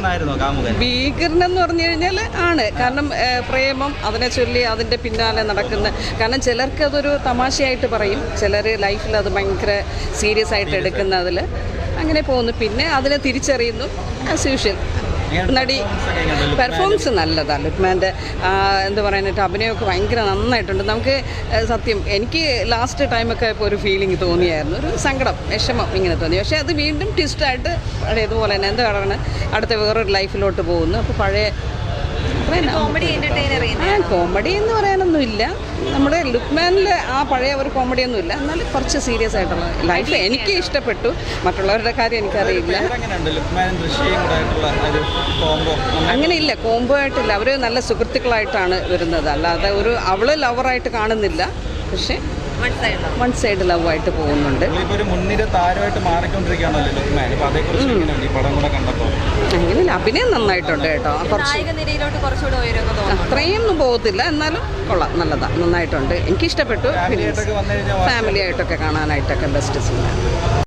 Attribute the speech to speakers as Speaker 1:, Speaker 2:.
Speaker 1: ഭീകരനായിരുന്നോ കാമുകൻ?
Speaker 2: എന്ന് പറഞ്ഞു കഴിഞ്ഞാൽ ആണ്. കാരണം പ്രേമം അതിനെ ചൊല്ലി അതിന്റെ പിന്നാലെ നടക്കുന്ന കാരണം ചിലർക്ക് അതൊരു തമാശയായിട്ട് പറയും. ചിലർ ലൈഫിൽ അത് ഭയങ്കര സീരിയസ് ആയിട്ട് എടുക്കുന്നതിൽ അങ്ങനെ പോകുന്നു. പിന്നെ അതിനെ തിരിച്ചറിയുന്നു. ആസ് യൂഷ്വൽ നടി പെർഫോമൻസ് നല്ലതാണ് ലുക്മാന്റെ എന്താ പറയാനായിട്ട് അഭിനയമൊക്കെ ഭയങ്കര നന്നായിട്ടുണ്ട്. നമുക്ക് സത്യം എനിക്ക് ലാസ്റ്റ് ടൈമൊക്കെ ഇപ്പോൾ ഒരു ഫീലിംഗ് തോന്നിയായിരുന്നു. ഒരു സങ്കടം വിഷമം ഇങ്ങനെ തോന്നി. പക്ഷേ അത് വീണ്ടും ട്വിസ്റ്റായിട്ട് പഴയതുപോലെ തന്നെ എന്താണ് അടുത്ത വേറൊരു ലൈഫിലോട്ട് പോകുന്നു. അപ്പോൾ പഴയ ആ കോമഡി എന്ന് പറയാനൊന്നുമില്ല. നമ്മുടെ ലുക്മാനിലെ ആ പഴയ ഒരു കോമഡി ഒന്നുമില്ല. എന്നാലും കുറച്ച് സീരിയസ് ആയിട്ടുള്ള ലൈഫ് എനിക്ക് ഇഷ്ടപ്പെട്ടു. മറ്റുള്ളവരുടെ കാര്യം എനിക്കറിയില്ല. അങ്ങനെ ഇല്ല കോംബോ ആയിട്ടില്ല. അവർ നല്ല സുഹൃത്തുക്കളായിട്ടാണ് വരുന്നത്. അല്ലാതെ ഒരു അവൾ ലവറായിട്ട് കാണുന്നില്ല. പക്ഷേ വൺ സൈഡ് ലവ് ആയിട്ട് പോകുന്നുണ്ട്. അങ്ങനെയില്ല അഭിനയം നന്നായിട്ടുണ്ട് കേട്ടോ. അത്രയും ഒന്നും പോകത്തില്ല. എന്നാലും കൊള്ളാം. നല്ലതാ. നന്നായിട്ടുണ്ട്. എനിക്കിഷ്ടപ്പെട്ടു. ഫാമിലി ആയിട്ടൊക്കെ കാണാനായിട്ടൊക്കെ ബെസ്റ്റ് സിനിമ